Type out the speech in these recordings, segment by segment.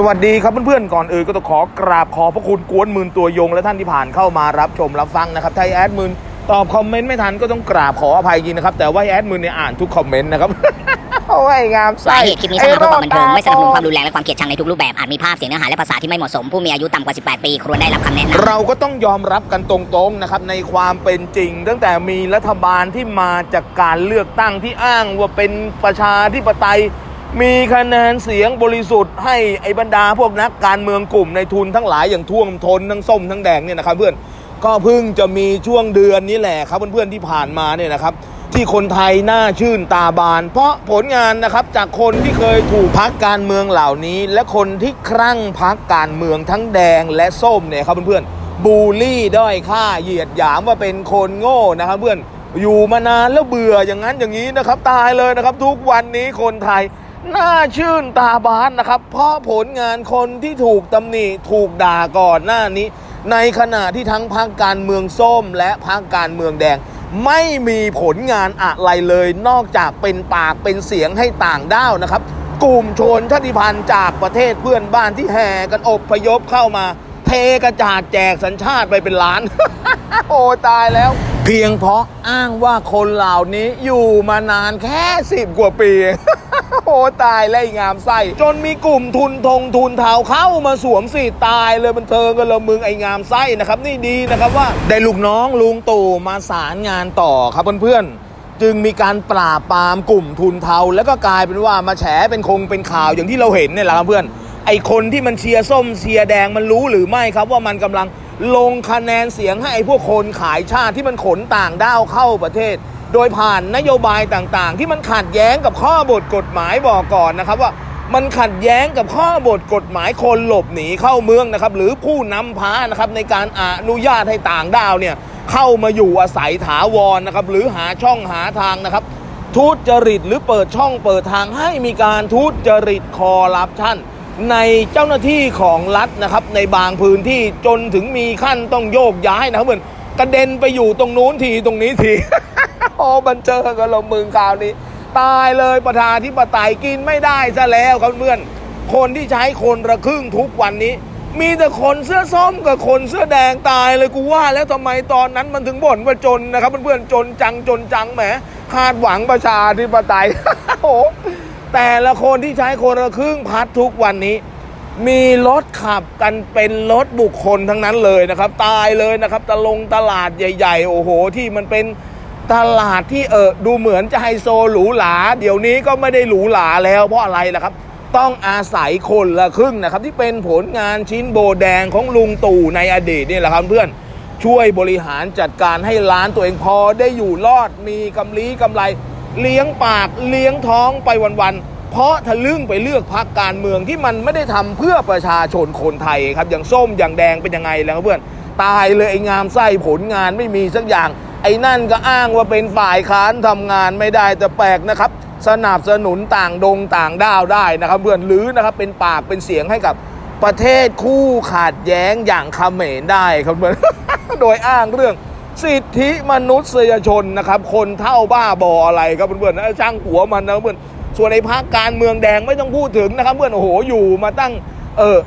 สวัสดีครับเพื่อนๆก่อนอื่นก็ต้องขอกราบขอบพระคุณกวนหมื่นตัวยงและท่านที่ผ่านเข้ามารับชมรับฟังนะครับถ้าแอดมินตอบคอมเมนต์ไม่ทันก็ต้องกราบขออภัยจริงนะครับ แต่ว่าแอดมินเนี่ยอ่านทุกคอมเมนต์นะครับ โอ้ยงามสาไส้ เหตุคลิปนี้สร้างมาเพื่อความบันเทิงไม่สนับสนุนความรุนแรงและความเกลียดชังในทุกรูปแบบอาจมีภาพเสียงเนื้อหาและภาษาที่ไม่เหมาะสมผู้มีอายุต่ำกว่า 18 ปีควรได้รับคำแนะนำเราก็ต้องยอมรับกันตรงๆนะครับในความเป็นจริง ตั้งแต่มีรัฐบาลที่มาจากการเลือกตั้งที่อ้างว่าเป็นประชาธิปไตย มีคะแนนเสียงบริสุทธิ์ให้ไอ้บรรดาพวกนักการเมืองกลุ่มในทุนทั้งหลายอย่างท่วมทนทั้งส้มทั้งแดงเนี่ยนะครับเพื่อนก็เพิ่งจะมีช่วงเดือนนี้แหละครับเพื่อนๆที่ผ่านมาเนี่ยนะครับ ที่คนไทยน่าชื่นตาบาน เพราะผลงานนะครับจากคนที่เคยถูกพักการเมืองเหล่านี้ และคนที่ครั่งพักการเมืองทั้งแดงและส้มเนี่ยครับเพื่อนๆบูลลี่ด้อยค่าเหยียดหยามว่าเป็นคนโง่นะครับเพื่อนอยู่มานานแล้วเบื่ออย่างนั้นอย่างนี้นะครับ ตายเลยนะครับ ทุกวันนี้คนไทย น่าชื่นตาบานนะครับ เพราะผลงานคนที่ถูกตำหนิถูกด่าก่อนหน้านี้ ในขณะที่ทั้งพรรคการเมืองส้มและพรรคการเมืองแดง ไม่มีผลงานอะไรเลย นอกจากเป็นปากเป็นเสียงให้ต่างด้าวนะครับ กลุ่มชนชาติพันธุ์จากประเทศเพื่อนบ้านที่แห่กันอบพยพเข้ามา เทกระจาดแจกสัญชาติไปเป็นล้าน โอ้ตายแล้ว เพียงเพราะอ้างว่าคนเหล่านี้อยู่มานานแค่สิบกว่าปี โอ้ตายแล้วไอ้งามไส้จนมีกลุ่มทุนทงทุนเทาเข้ามาสวมสิทธิ์ตายเลยบันเทิงกันละมึงไอ้งามไส้นะครับนี่ดีนะครับว่าได้ลูกน้องลุงตู่มาสารงานต่อครับเพื่อนๆจึงมีการปราบปรามกลุ่มทุนเทา แล้วก็กลายเป็นว่ามาแฉเป็นคงเป็นข่าวอย่างที่เราเห็นเนี่ยแหละครับเพื่อนไอคนที่มันเชียร์ส้มเชียร์แดงมันรู้หรือไม่ครับว่ามันกำลังลงคะแนนเสียงให้ไอพวกคนขายชาติที่มันขนต่างด้าวเข้าประเทศ โดยผ่านนโยบายต่างๆ ที่มันขัดแย้งกับข้อบทกฎหมายบอกก่อนนะครับว่ามันขัดแย้งกับข้อบทกฎหมายคนหลบหนีเข้าเมืองนะครับ หรือผู้นำพานะครับในการอนุญาตให้ต่างด้าวเนี่ยเข้ามาอยู่อาศัยถาวรนะครับ หรือหาช่องหาทางนะครับ ทุจริตหรือเปิดช่องเปิดทางให้มีการทุจริตคอร์รัปชันในเจ้าหน้าที่ของรัฐนะครับ ในบางพื้นที่จนถึงมีขั้นต้องโยกย้ายนะครับเหมือนกระเด็นไปอยู่ตรงนู้นทีตรงนี้ที โอ้บันเจอกันลงมึงคราวนี้ ตายเลยประธานที่ปไตยกินไม่ได้ซะแล้วครับเพื่อน คนที่ใช้คนละครึ่งทุกวันนี้ มีแต่คนเสื้อส้มกับคนเสื้อแดงตายเลยกูว่า แล้วทำไมตอนนั้นมันถึงบ่นว่าจนนะครับเพื่อนๆจนจังจนจังแหมคาดหวังประชาธิปไตยโอ้โหแต่ละคนที่ใช้คนละครึ่งพัดทุกวันนี้ มีรถขับกันเป็นรถบุคคลทั้งนั้นเลยนะครับ ตายเลยนะครับตะลงตลาดใหญ่ ๆ โอ้โห ที่มันเป็น ตลาดที่เออดูเหมือนจะไฮโซหรูหรา เดี๋ยวนี้ก็ไม่ได้หรูหราแล้ว เพราะอะไรล่ะครับ ต้องอาศัยคนละครึ่งนะครับ ที่เป็นผลงานชิ้นโบแดงของลุงตู่ในอดีตนี่แหละครับเพื่อนช่วยบริหารจัดการให้ร้านตัวเองพอได้อยู่รอดมีกำลีกำไร เลี้ยงปากเลี้ยงท้องไปวันๆเพราะทะลึ่งไปเลือกพักการเมืองที่มันไม่ได้ทำเพื่อประชาชนคนไทยครับอย่างส้มอย่างแดงเป็นยังไงแล้วเพื่อนตายเลยไอ้งามไส้ผลงานไม่มีสักอย่าง ไอ้นั่นก็อ้างว่าเป็นฝ่ายค้านทำงานไม่ได้แต่แปลกนะครับ สนับสนุนต่างดงต่างด้าวได้นะครับเพื่อนหรือนะครับเป็นปากเป็นเสียงให้กับประเทศคู่ขัดแย้งอย่างเขมรได้ครับเพื่อนโดยอ้างเรื่องสิทธิมนุษยชนนะครับคนเท่าบ้าบออะไรครับเพื่อนๆนช่างหัวมันนะเพื่อนส่วนในภาคการเมืองแดงไม่ต้องพูดถึงนะครับเพื่อนโอ้โหอยู่มาตั้งเออ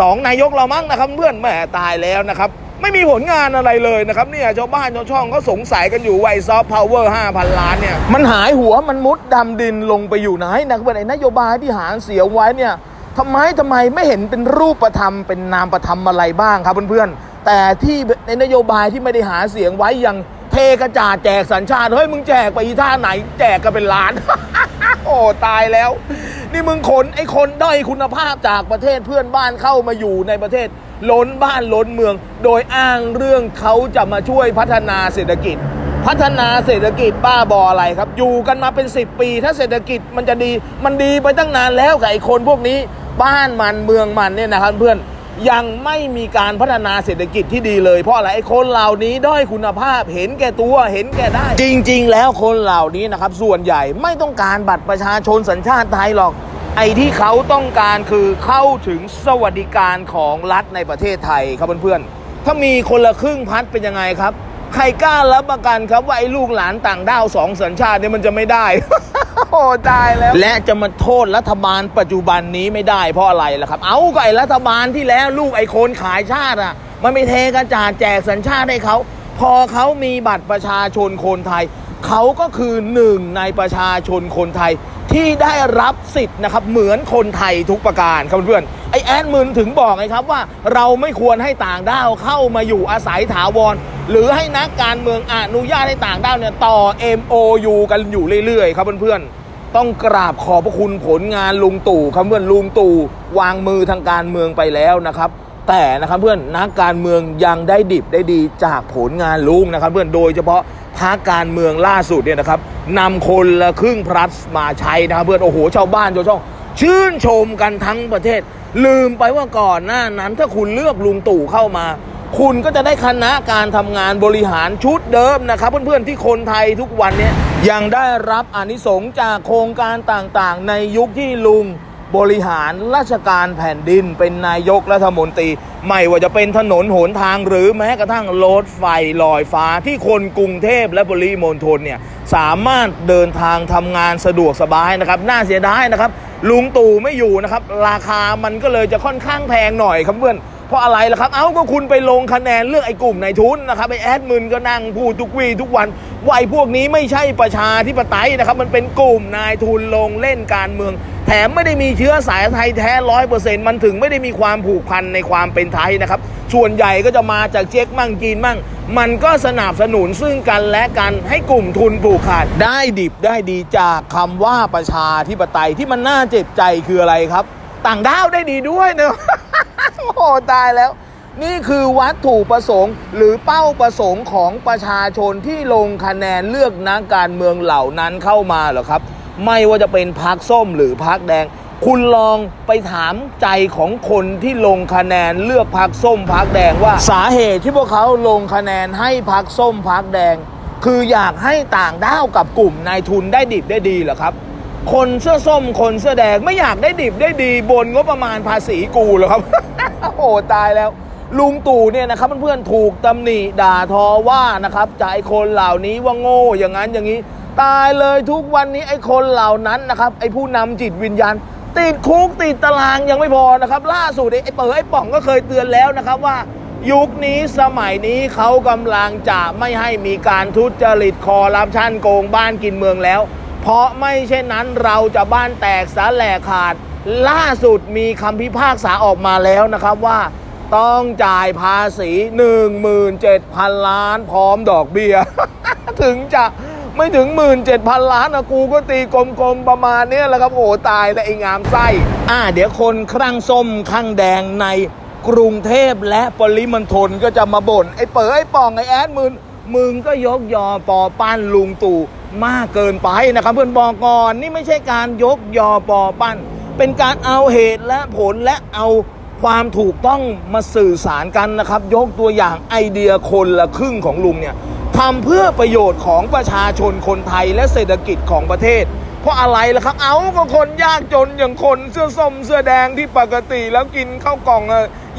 สองนายกเรามั้งนะครับเพื่อนแหมตายแล้วนะครับ ไม่มีผลงานอะไรเลยนะครับเนี่ยชาวบ้านชาวช่องเขาสงสัยกันอยู่ไอ้ซอฟต์พาวเวอร์ห้าพันล้านเนี่ยมันหายหัวมันมุดดำดินลงไปอยู่ไหนนะครับนไอ้นโยบายที่หาเสียงไว้เนี่ยทำไมทำไมไม่เห็นเป็นรูปธรรมเป็นนามประธรรมอะไรบ้างครับเพื่อนๆแต่ที่ในนโยบายที่ไม่ได้หาเสียงไว้อย่างเทกระจาดแจกสัญชาติเฮ้ยมึงแจกไปอีท่าไหน แจกกันเป็นล้าน โอ้ตายแล้ว นี่มึงขนไอ้คนด้อยคุณภาพจากประเทศเพื่อนบ้านเข้ามาอยู่ในประเทศ ล้นบ้านล้นเมือง โดยอ้างเรื่องเขาจะมาช่วยพัฒนาเศรษฐกิจ พัฒนาเศรษฐกิจบ้าบออะไรครับ อยู่กันมาเป็น 10 ปี ถ้าเศรษฐกิจมันจะดีมันดีไปตั้งนานแล้วกับไอ้คนพวกนี้บ้านมันเมืองมันเนี่ยนะครับเพื่อนยังไม่มีการพัฒนาเศรษฐกิจที่ดีเลยเพราะอะไรไอ้คนเหล่านี้ด้อยคุณภาพเห็นแก่ตัวเห็นแก่ได้ จริง ๆ แล้วคนเหล่านี้นะครับส่วนใหญ่ไม่ต้องการบัตรประชาชนสัญชาติไทยหรอก อ้ที่เขาต้องการคือเข้าถึงสวัสดิการของรัฐในประเทศไทยครับเพื่อนๆ ถ้ามีคนละครึ่งพัดเป็นยังไงครับ ใครกล้ารับประกันครับว่าไอ้ลูกหลานต่างด้าวสองสัญชาติเนี่ยมันจะไม่ได้ โอ้ตายแล้ว และจะมาโทษรัฐบาลปัจจุบันนี้ไม่ได้เพราะอะไรล่ะครับ เอาก็ไอ้รัฐบาลที่แล้วลูกไอ้คนขายชาติอะ มันไม่เทกระจาดแจกสัญชาติให้เขา พอเขามีบัตรประชาชนคนไทย เขาก็คือหนึ่งในประชาชนคนไทย ที่ได้รับสิทธิ์นะครับเหมือนคนไทยทุกประการครับเพื่อนไอแอดมินถึงบอกไงครับว่าเราไม่ควรให้ต่างด้าวเข้ามาอยู่อาศัยถาวร หรือให้นักการเมืองอนุญาตให้ต่างด้าวเนี่ยต่อ MOU กันอยู่เรื่อยๆ ครับเพื่อนๆต้องกราบขอบพระคุณผลงานลุงตู่ครับเพื่อนลุงตู่วางมือทางการเมืองไปแล้วนะครับแต่นะครับเพื่อนนักการเมืองยังได้ดิบได้ดีจากผลงานลุงนะครับเพื่อนโดยเฉพาะ พรรคการเมืองล่าสุดเนี่ยนะครับนำคนละครึ่งพลัสมาใช้นะครับเพื่อนโอ้โหชาวบ้านชาวช่อง ชื่นชมกันทั้งประเทศ ลืมไปว่าก่อนหน้านั้นถ้าคุณเลือกลุงตู่เข้ามา คุณก็จะได้คณะการทำงานบริหารชุดเดิมนะครับเพื่อนๆที่คนไทยทุกวันนี้ยังได้รับอนิสงส์จากโครงการต่างๆ ในยุคที่ลุง บริหารราชการแผ่นดินเป็นนายกรัฐมนตรี ไม่ว่าจะเป็นถนนหนทางหรือแม้กระทั่งรถไฟลอยฟ้าที่คนกรุงเทพและปริมณฑลเนี่ยสามารถเดินทางทำงานสะดวกสบายนะครับ น่าเสียดายนะครับ ลุงตู่ไม่อยู่นะครับ ราคามันก็เลยจะค่อนข้างแพงหน่อยครับเพื่อน เพราะอะไรล่ะครับ เอ้าก็คุณไปลงคะแนนเลือกไอ้กลุ่มนายทุนนะครับไอ้แอดมินก็นั่งพูดทุกวีทุกวันว่าไอ้พวกนี้ไม่ใช่ประชาธิปไตยนะครับ มันเป็นกลุ่มนายทุนลงเล่นการเมือง แถมไม่ได้มีเชื้อสายไทยแท้ร้อยเปอร์เซ็นต์มันถึงไม่ได้มีความผูกพันในความเป็นไทยนะครับ ส่วนใหญ่ก็จะมาจากเจ๊กมั่งจีนมั่ง มันก็สนับสนุนซึ่งกันและกันให้กลุ่มทุนผูกขาดได้ดิบได้ดีจากคำว่าประชาธิปไตยที่มันน่าเจ็บใจคืออะไรครับ ต่างด้าวได้ดีด้วยเนอะ โอ้โหตายแล้ว นี่คือวัตถุประสงค์ หรือเป้าประสงค์ของประชาชนที่ลงคะแนนเลือกนักการเมืองเหล่านั้นเข้ามาเหรอครับ ไม่ว่าจะเป็นพักส้มหรือพักแดง คุณลองไปถามใจของคนที่ลงคะแนนเลือกพักส้มพักแดงว่าสาเหตุที่พวกเขาลงคะแนนให้พักส้มพักแดง คืออยากให้ต่างด้าวกับกลุ่มนายทุนได้ดิบได้ดีเหรอครับคนเสื้อส้มคนเสื้อแดงไม่อยากได้ดิบได้ดีบนงบประมาณภาษีกูเหรอครับ โอ้โหตายแล้ว ลุงตู่เนี่ยนะครับเพื่อนๆถูกตำหนิด่าทอว่านะครับจากไอ้คนเหล่านี้ว่าโง่อย่างนั้นอย่างนี้ ตายเลยทุกวันนี้ไอ้คนเหล่านั้นนะครับไอ้ผู้นำจิตวิญญาณติดคุกติดตารางยังไม่พอนะครับ ล่าสุดไอ้เป๋อไอ้ป่องก็เคยเตือนแล้วนะครับว่า ยุคนี้สมัยนี้เขากำลังจะไม่ให้มีการทุจริตคอร์รัปชันโกงบ้านกินเมืองแล้ว เพราะไม่เช่นนั้นเราจะบ้านแตกสาแหลกขาด ล่าสุดมีคำพิพากษาออกมาแล้วนะครับว่าต้องจ่ายภาษี 17,000 ล้านพร้อมดอกเบี้ย ถึงจะไม่ถึง 17,000 ล้านนะกูก็ตีกลมๆ ประมาณนี้แหละครับ โอ้ตายแล้วไอ้งามไส้ อ่า เดี๋ยวคนครั่งส้มครั่งแดงในกรุงเทพและปริมณฑลก็จะมาบ่น ไอ้เป๋อไอ้ป่องไอ้แอดมึงมึงก็ยกยอปอปั้นลุงตู่มากเกินไปนะครับเพื่อนบอกก่อน นี่ไม่ใช่การยกยอปอปั้น เป็นการเอาเหตุและผลและเอาความถูกต้องมาสื่อสารกันนะครับ ยกตัวอย่างไอเดียคนละครึ่งของลุงเนี่ยทำเพื่อประโยชน์ของประชาชนคนไทยและเศรษฐกิจของประเทศ เพราะอะไรล่ะครับ เอาก็คนยากจนอย่างคนเสื้อส้มเสื้อแดงที่ปกติแล้วกินข้าวกล่อง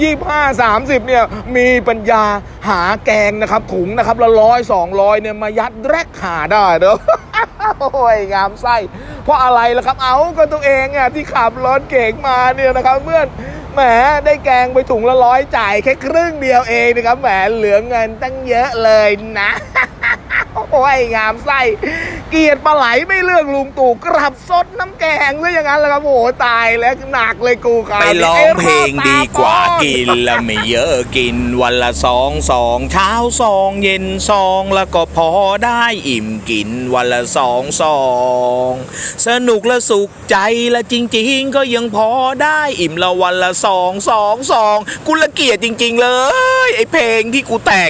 ยี่ห้าสามสิบเนี่ยมีปัญญาหาแกงนะครับ ถุงนะครับละร้อยสองร้อยเนี่ยมายัดแรกหาได้เด้อโอ้ยงามไส้เพราะอะไรล่ะครับ เอาก็ตัวเองอะที่ขับรถเก่งมาเนี่ยนะครับเพื่อนแหมได้แกงไปถุงละร้อยจ่ายแค่ครึ่งเดียวเองนะครับแหมเหลือเงินตั้งเยอะเลยนะ โอ้ยงามไส้เกียรติปลาไหลไม่เลือกลุงตู่กลับซดน้ำแกงซะอย่างนั้นแหละครับโอ้ตายแล้วหนักเลยกูครับไปร้องเพลงดีกว่ากินแล้วไม่เยอะกินวันละสองสองเช้าสองเย็นสองแล้วก็พอได้อิ่มกินวันละสองสองสนุกและสุขใจและจริง ๆ ก็ยังพอได้อิ่มละวันละสองสองสองกูละเกียดจริง ๆ เลย ไอเพลงที่กูแต่ง